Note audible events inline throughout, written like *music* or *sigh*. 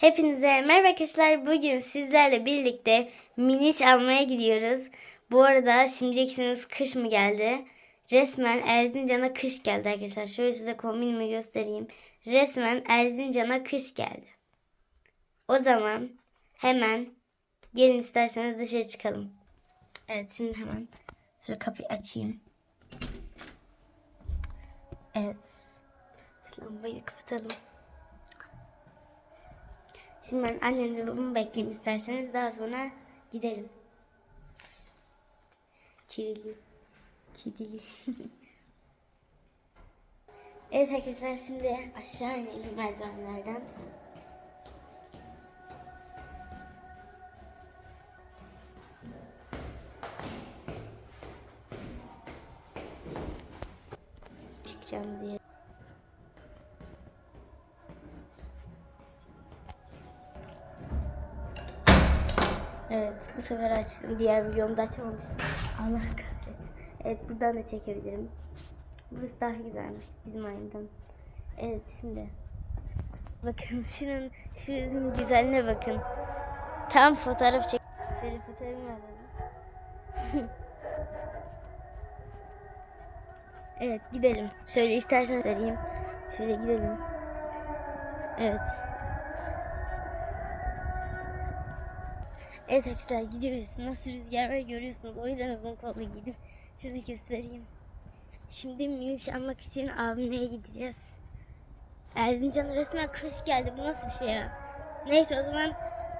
Hepinize merhaba arkadaşlar. Bugün sizlerle birlikte miniş almaya gidiyoruz. Bu arada şimdi diyeceksiniz kış mı geldi? Resmen Erzincan'a kış geldi arkadaşlar. Şöyle size kombinimi göstereyim. Resmen Erzincan'a kış geldi. O zaman hemen gelin isterseniz dışarı çıkalım. Evet şimdi hemen şöyle kapıyı açayım. Evet. Lambayı kapatalım. Şimdi ben annemle babamı bekleyeyim isterseniz daha sonra gidelim. Kirili. Kirili. *laughs* evet arkadaşlar şimdi aşağı inelim merdivenlerden. Çıkacağımız yer. Bu sefer açtım. Diğer videomda açamamıştım. Allah kahretsin. Evet buradan da çekebilirim. Burası daha güzelmiş bizim ayından. Evet şimdi. Bakın *laughs* şunun, şunun güzelliğine bakın. Tam fotoğraf çek. Şöyle fotoğrafımı alalım. *laughs* evet gidelim. Şöyle isterseniz arayayım. Şöyle gidelim. Evet. Evet arkadaşlar gidiyoruz. Nasıl rüzgar var görüyorsunuz. O yüzden uzun kollu giydim. Size göstereyim. Şimdi miniş almak için abimle gideceğiz. Erzincan'a resmen kış geldi. Bu nasıl bir şey ya? Neyse o zaman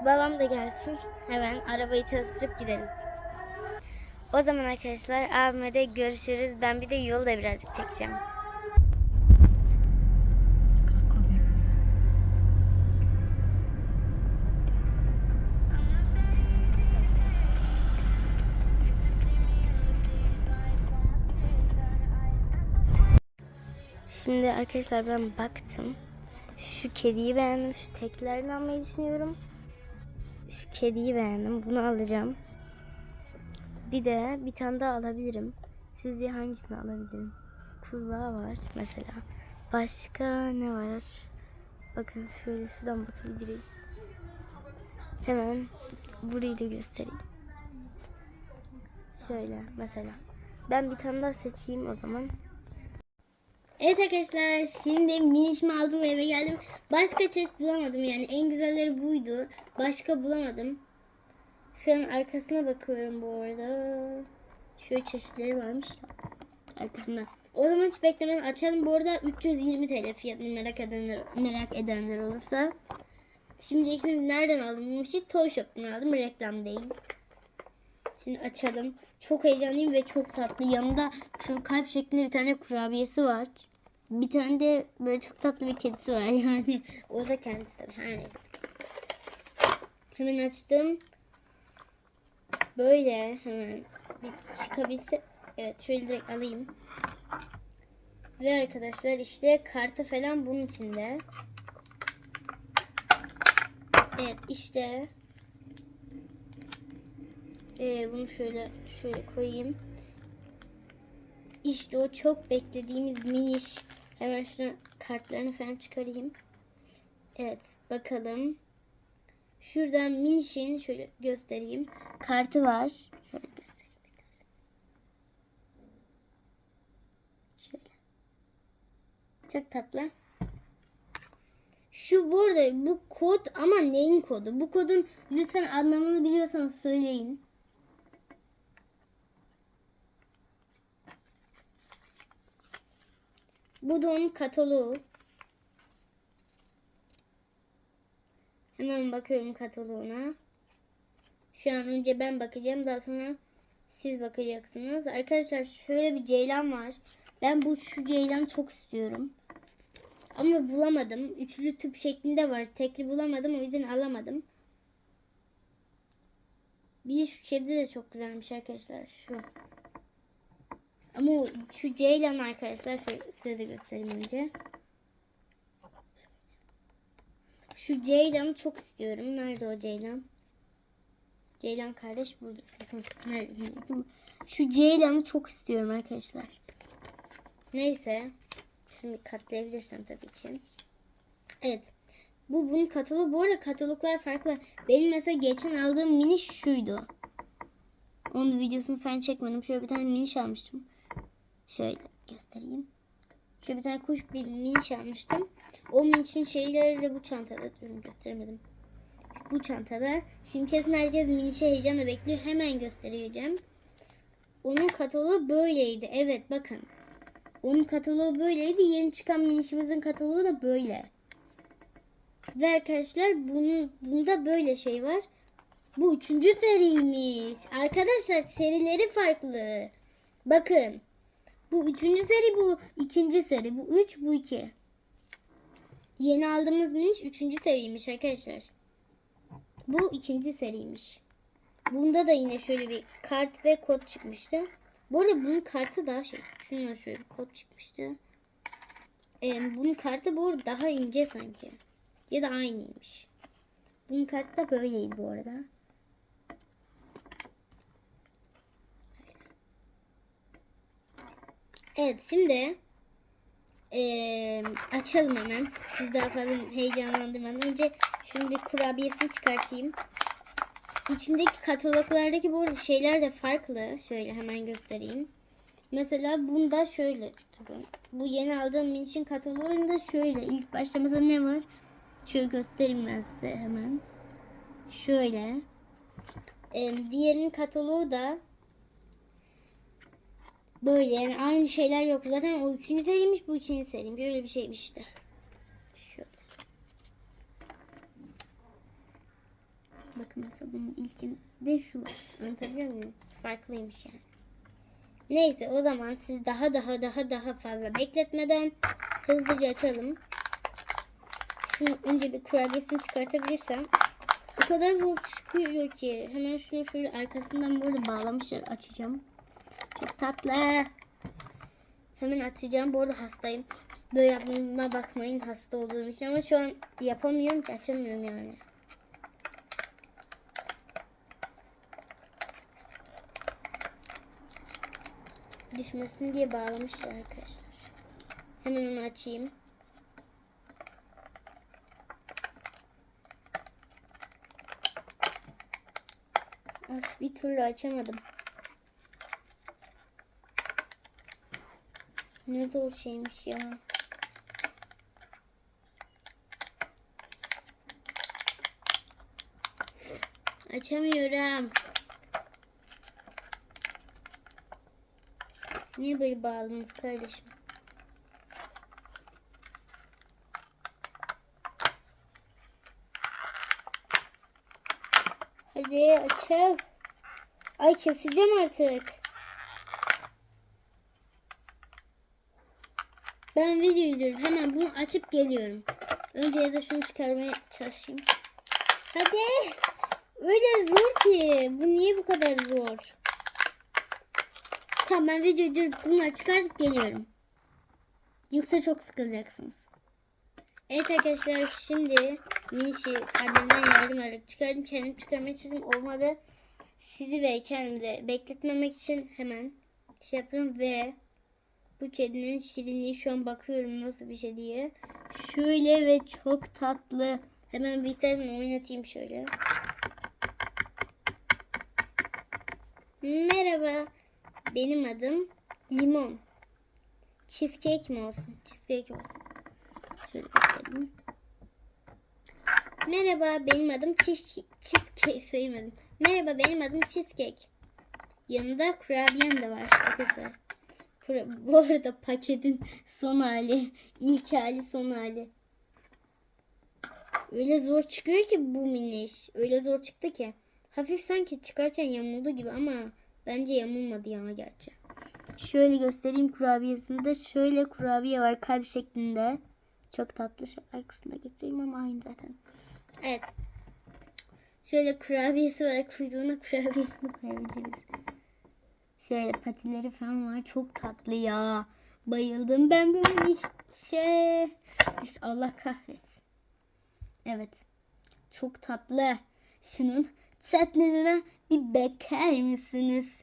babam da gelsin. Hemen arabayı çalıştırıp gidelim. O zaman arkadaşlar abime de görüşürüz. Ben bir de yolu da birazcık çekeceğim. Şimdi arkadaşlar ben baktım. Şu kediyi beğendim. Şu teklerini almayı düşünüyorum. Şu kediyi beğendim. Bunu alacağım. Bir de bir tane daha alabilirim. Sizce hangisini alabilirim? Kurbağa var mesela. Başka ne var? Bakın şöyle şuradan bakabiliriz. Hemen burayı da göstereyim. Şöyle mesela. Ben bir tane daha seçeyim o zaman. Evet arkadaşlar şimdi minişimi aldım ve eve geldim. Başka çeşit bulamadım yani en güzelleri buydu. Başka bulamadım. Şu an arkasına bakıyorum bu arada. Şöyle çeşitleri varmış. Arkasında. O zaman hiç beklemeden açalım. Bu arada 320 TL fiyatını merak edenler, merak edenler olursa. Şimdi diyeceksiniz nereden aldım? Toy Shop'tan aldım. Reklam değil. Şimdi açalım. Çok heyecanlıyım ve çok tatlı. Yanında şu kalp şeklinde bir tane kurabiyesi var. Bir tane de böyle çok tatlı bir kedisi var *laughs* yani. O da kendisi tabii. Her neyse. Hemen açtım. Böyle hemen bir çıkabilse. Evet şöyle direkt alayım. Ve arkadaşlar işte kartı falan bunun içinde. Evet işte. Ee, bunu şöyle şöyle koyayım. İşte o çok beklediğimiz miniş. Hemen şunu kartlarını falan çıkarayım. Evet bakalım. Şuradan minişin şöyle göstereyim. Kartı var. Şöyle göstereyim. Şöyle. Çok tatlı. Şu burada bu kod ama neyin kodu? Bu kodun lütfen anlamını biliyorsanız söyleyin. Bu da onun kataloğu. Hemen bakıyorum kataloğuna. Şu an önce ben bakacağım. Daha sonra siz bakacaksınız. Arkadaşlar şöyle bir ceylan var. Ben bu şu ceylanı çok istiyorum. Ama bulamadım. Üçlü tüp şeklinde var. Tekli bulamadım. O yüzden alamadım. Bir şu kedi de çok güzelmiş arkadaşlar. Şu. Ama şu ceylan arkadaşlar size de göstereyim önce. Şu ceylanı çok istiyorum. Nerede o ceylan? Ceylan kardeş burada. Şu ceylanı çok istiyorum arkadaşlar. Neyse. Şunu katlayabilirsem tabii ki. Evet. Bu bunun kataloğu. Bu arada kataloglar farklı. Benim mesela geçen aldığım mini şuydu. Onun videosunu falan çekmedim. Şöyle bir tane miniş almıştım. Şöyle göstereyim. Şöyle bir tane kuş bir miniş almıştım. O minişin şeyleri de bu çantada. Gösteremedim. Bu çantada. Şimdi kesin herkes minişi heyecanla bekliyor. Hemen göstereceğim. Onun kataloğu böyleydi. Evet bakın. Onun kataloğu böyleydi. Yeni çıkan minişimizin kataloğu da böyle. Ve arkadaşlar bunun, bunda böyle şey var. Bu üçüncü seriymiş. Arkadaşlar serileri farklı. Bakın. Bu üçüncü seri bu ikinci seri. Bu üç bu iki. Yeni aldığımız miniş üçüncü seriymiş arkadaşlar. Bu ikinci seriymiş. Bunda da yine şöyle bir kart ve kod çıkmıştı. Bu arada bunun kartı daha şey. Şundan şöyle bir kod çıkmıştı. Ee, bunun kartı bu arada daha ince sanki. Ya da aynıymış. Bunun kartı da böyleydi bu arada. Evet şimdi eee, açalım hemen. Siz daha fazla heyecanlandırmadan önce şunu bir kurabiyesini çıkartayım. İçindeki kataloglardaki bu arada şeyler de farklı. Şöyle hemen göstereyim. Mesela bunda şöyle. Bu yeni aldığım Minch'in kataloğunda şöyle. İlk başta ne var? Şöyle göstereyim ben size hemen. Şöyle. Ee, diğerinin kataloğu da böyle yani aynı şeyler yok. Zaten o üçüncü seriymiş bu ikinci seriymiş. Öyle bir şeymiş işte. Şöyle. Bakın mesela bunun ilkinde şu var. Anlatabiliyor muyum? Farklıymış yani. Neyse o zaman siz daha daha daha daha fazla bekletmeden hızlıca açalım. Şunu önce bir kurabiyesini çıkartabilirsem. O kadar zor çıkıyor ki. Hemen şunu şöyle arkasından böyle bağlamışlar. Açacağım. Tatlı. Hemen açacağım. Bu arada hastayım. Böyle yapmama bakmayın hasta olduğum için ama şu an yapamıyorum ki açamıyorum yani. Düşmesin diye bağlamışlar arkadaşlar. Hemen onu açayım. Bir türlü açamadım. Ne zor şeymiş ya. Açamıyorum. Niye böyle bağladınız kardeşim? Hadi açıl. Ay keseceğim artık. Ben videoyu duruyorum. Hemen bunu açıp geliyorum. Önce ya da şunu çıkarmaya çalışayım. Hadi. Öyle zor ki. Bu niye bu kadar zor? Tamam ben videoyu durup bunları çıkartıp geliyorum. Yoksa çok sıkılacaksınız. Evet arkadaşlar şimdi minişi annemden yardım alarak çıkardım. Kendim çıkarmaya çalıştım. Olmadı. Sizi ve kendimi de bekletmemek için hemen şey yapıyorum ve bu kedinin şirinliği şu an bakıyorum nasıl bir şey diye. Şöyle ve çok tatlı. Hemen bir tarafını oynatayım şöyle. Merhaba. Benim adım Limon. Cheesecake mi olsun? Cheesecake olsun. Şöyle göstereyim. Merhaba benim adım cheesecake. Cheesecake söylemedim. Merhaba benim adım Cheesecake. Yanında kurabiyem de var arkadaşlar. Bu arada paketin son hali. ilk hali son hali. Öyle zor çıkıyor ki bu miniş. Öyle zor çıktı ki. Hafif sanki çıkarken yamuldu gibi ama bence yamulmadı ya gerçi. Şöyle göstereyim kurabiyesinde. Şöyle kurabiye var kalp şeklinde. Çok tatlı. Şu arkasına getireyim ama aynı zaten. Evet. Şöyle kurabiyesi var. Kuyruğuna kurabiyesini koyabiliriz. Şöyle patileri falan var. Çok tatlı ya. Bayıldım ben böyle hiç şey. Allah kahretsin. Evet. Çok tatlı. Şunun tatlılığına bir bakar mısınız?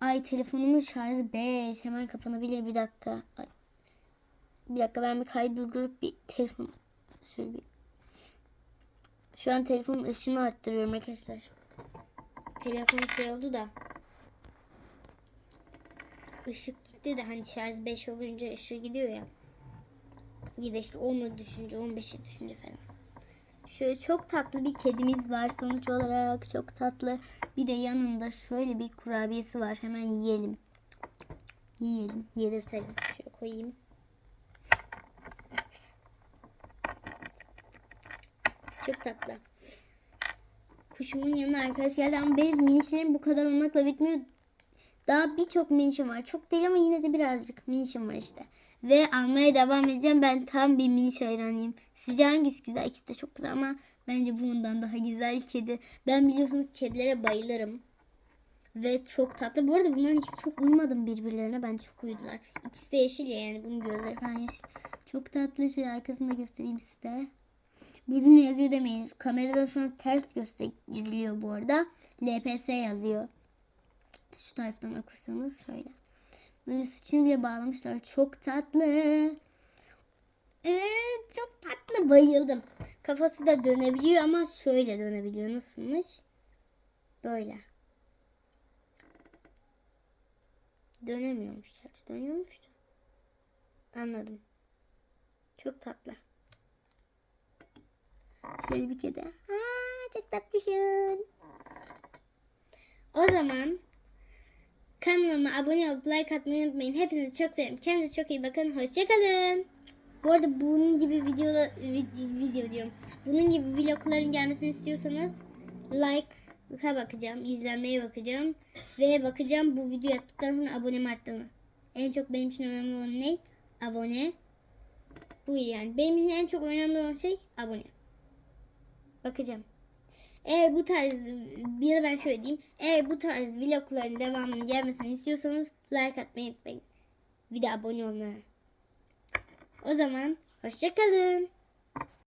Ay telefonumun şarjı 5. Hemen kapanabilir bir dakika. Ay. Bir dakika ben bir kaydı durdurup bir telefon şöyle bir Şu an telefonun ışığını arttırıyorum arkadaşlar. Telefon şey oldu da. Işık gitti de hani şarj 5 olunca ışık gidiyor ya. Ya işte 10'u düşünce 15'i düşünce falan. Şöyle çok tatlı bir kedimiz var sonuç olarak çok tatlı. Bir de yanında şöyle bir kurabiyesi var. Hemen yiyelim. Yiyelim, yedirtelim. Şöyle koyayım. Çok tatlı. Kuşumun yanına arkadaş geldi ama benim minişlerim bu kadar olmakla bitmiyor. Daha birçok minişim var. Çok değil ama yine de birazcık minişim var işte. Ve almaya devam edeceğim. Ben tam bir miniş hayranıyım. Sizce hangisi güzel? İkisi de çok güzel ama bence bundan daha güzel kedi. Ben biliyorsunuz kedilere bayılırım. Ve çok tatlı. Bu arada bunların ikisi çok uymadı birbirlerine. Bence çok uydular. İkisi de yeşil ya yani bunun gözleri falan yeşil. Çok tatlı. Şöyle arkasını da göstereyim size. Burada ne yazıyor demeyin. Kameradan şu an ters gösteriliyor bu arada. LPS yazıyor. Şu taraftan okursanız şöyle. Böyle saçını bile bağlamışlar. Çok tatlı. Evet çok tatlı. Bayıldım. Kafası da dönebiliyor ama şöyle dönebiliyor. Nasılmış? Böyle. Dönemiyormuş. Gerçi dönüyormuş da. Anladım. Çok tatlı. Şöyle bir kedi. Aa, çok tatlısın. O zaman kanalıma abone olup like atmayı unutmayın. Hepinizi çok seviyorum. Kendinize çok iyi bakın. Hoşçakalın. Bu arada bunun gibi video, video, diyorum. Bunun gibi vlogların gelmesini istiyorsanız like'a bakacağım. izlenmeye bakacağım. Ve bakacağım bu video yaptıktan sonra abonem arttı mı? En çok benim için önemli olan ne? Abone. Bu yani. Benim için en çok önemli olan şey abone. Bakacağım. Eğer bu tarz bir ben şöyle diyeyim. Eğer bu tarz vlogların devamının gelmesini istiyorsanız like atmayı unutmayın. Bir de abone olmayı. O zaman hoşçakalın.